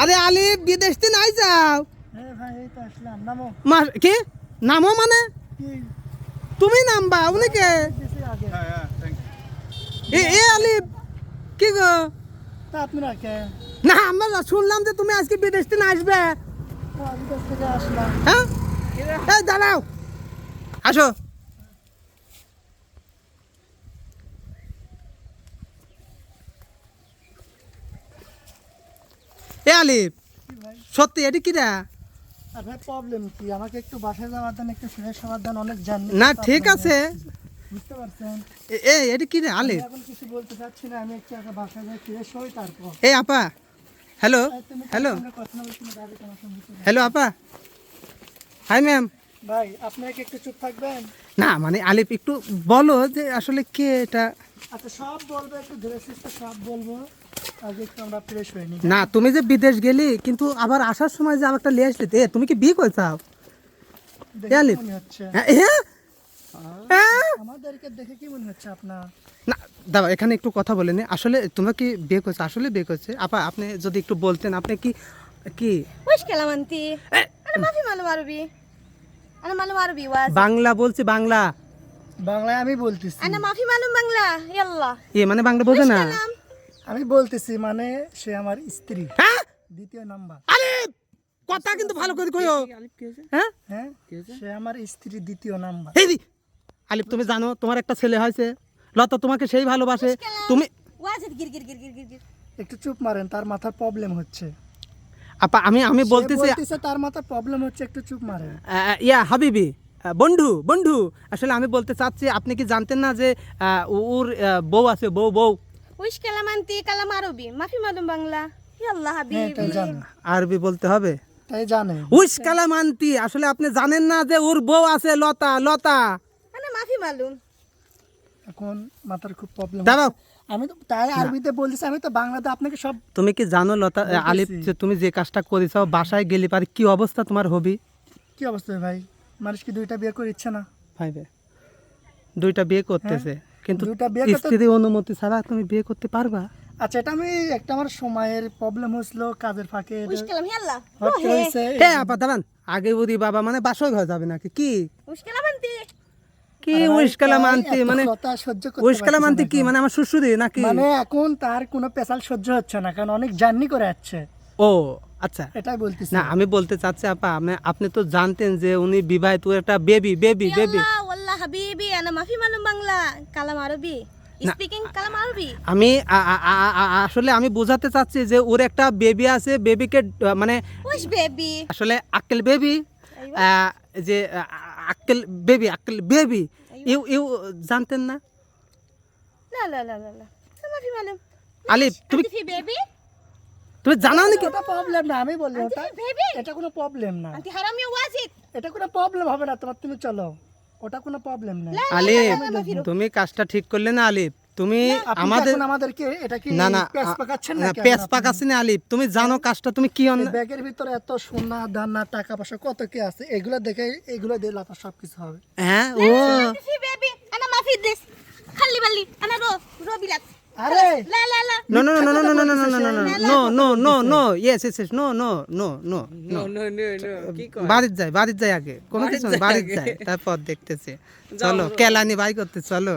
আরে আলিফ বিদেশ দিন আই যাও। কি? নামো মানে? তুমি নামবা উনি কে? হ্যাঁ, হ্যাঁ, এ আলিফ কি গো? না আমরা শুনলাম যে তুমি আজকে বিদেশ দিন আসবে। হ্যাঁ? দাঁড়াও। আসো। আলিফ সত্যি এটি কিরা প্রবলেম কি? আমাকে একটু বাসায় যাওয়ার দেন একটু ফ্রেশ হওয়ার দেন অনেক জার্নি না ঠিক আছে। বুঝতে পারছেন? এ- এ এটি কিরে আমি আলিফ। এখন কিছু বলতে চাচ্ছি না আমি একটু আগে বাসায় যাই ফ্রেশ হই তারপর। এই আপা হ্যালো হ্যালো। হ্যালো আপা। Hi ma'am. ভাই আপনারা কি একটু চুপ থাকবেন? না মানে আলিফ একটু বলো যে আসলে কে এটা? আচ্ছা সব বলব না তুমি যে বিদেশ গেলি কিন্তু আবার আসার সময় যে আরেকটা লিয়ে আসলি তুমি কি বিয়ে করেছ? হ্যাঁ, হ্যাঁ? দাদা এখানে একটু কথা বলে নি। আসলে তোমরা কি বিয়ে করছ? আসলে বিয়ে করছে? আপা আপনি যদি একটু বলতেন আপনি কি কি? বাংলা বলছি বাংলা। বাংলায় আমি বলতেছি। আনা মাফি মালুম বাংলা ইয়াল্লাহ এ মানে বাংলা বোঝে না। আমি বলতেছি মানে সে আমার স্ত্রী। হ্যাঁ? দ্বিতীয় নাম্বার। আরে কথা কিন্তু ভালো করে কইও। হ্যাঁ? হ্যাঁ? সে আমার স্ত্রী দ্বিতীয় নাম্বার। এই আলিফ তুমি জানো তোমার একটা ছেলে হয়েছে। লতা তোমাকে সেই ভালোবাসে। তুমি একটু চুপ মারেন তার মাথার প্রবলেম হচ্ছে। আপা আমি আমি বলতেছি তার মাথার প্রবলেম হচ্ছে একটু চুপ মারেন। ইয়া হাবিবি। বন্ধু বন্ধু আসলে আমি বলতে চাচ্ছি আপনি কি জানতেন না যে ওর বউ আছে বউ বউ? উইশ কালাম কালাম আরবি। মাফি মাদুম বাংলা। আল্লাহ হাবিবি। হ্যাঁ, আরবি বলতে হবে? তাই জানে। উইশ কালাম আনতি আসলে আপনি জানেন না যে ওর বউ আছে লতা লতা। মানে মাফি মালুম এখন মাথার খুব প্রবলেম দাঁড়াও। আমি তো তাই আরবিতে বলছিস আমি তো বাংলাতে আপনাকে সব তুমি কি জানো লতা আলিফ যে তুমি যে কাজটা করেছ বাসায় গেলে পারে কি অবস্থা তোমার হবি? কি অবস্থা ভাই? মানুষ কি দুইটা বিয়ে করে ইচ্ছে না? ভাইবে দুইটা বিয়ে করতেছে হ্যাঁ? কিন্তু দুইটা বিয়ে স্ত্রী অনুমতি ছাড়া তুমি বিয়ে করতে পারবা? আচ্ছা এটা আমি একটা আমার সময়ের প্রবলেম হয়েছিল কাজের ফাঁকে হ্যাঁ দাঁড়ান। আগে বুধি বাবা মানে বাসর ঘর যাবে নাকি? কি? মুশকিলাম আনতে কি উস্কালা মানতে মানে উস্কালা মানতি কি? মানে আমার শ্বশুরি নাকি? মানে এখন তার কোনো পেশাল সহ্য হচ্ছে না কারণ অনেক জার্নি করে যাচ্ছে। ও আচ্ছা। এটাই বলতেছি। না আমি বলতে চাচ্ছি আপা আপনি আপনি তো জানতেন যে উনি বিবাহিত একটা বেবি বেবি বেবি আল্লাহ হাবিবি انا মাফি মালুম বাংলা। কালাম আরবি। স্পিকিং কালাম আরবি। আমি আসলে আমি বোঝাতে চাচ্ছি যে ওর একটা বেবি আছে বেবিকে মানে ওস বেবি আসলে আক্কেল বেবি যে আক্কেল বেবি আক্কেল বেবি ইউ ইউ জানতেন না? না না না না মাফি মালুম। আলিফ তুমি বেবি তুমি জানা নাকি ওটা প্রবলেম না আমি বলি ওটা এটা কোনো প্রবলেম না আন্টি হারামি ওয়াজিদ এটা কোনো প্রবলেম হবে না তোমার তুমি চলো ওটা কোনো প্রবলেম না আলিফ তুমি কাজটা ঠিক করলে না আলিফ তুমি আমাদের আমাদেরকে এটা কি না না পেস পাকাচ্ছেন না পেস পাকাচ্ছেন না আলিফ তুমি জানো কাজটা তুমি কি অন ব্যাগের ভিতরে এত সোনা দানা টাকা পয়সা কত কি আছে এগুলো দেখে এগুলো দিয়ে লাতা সব কিছু হবে হ্যাঁ ও বেবি আনা মাফি দিস খালি বালি আনা রো রবিলাস আরে no no no no no no no no no no no no no yes yes no no no no no no no no বাদিত যায় বাদিত যায় আগে কোনো কিছু বাদিত যায় তারপর দেখতেছে চলো কেলানি বাই করতে চলো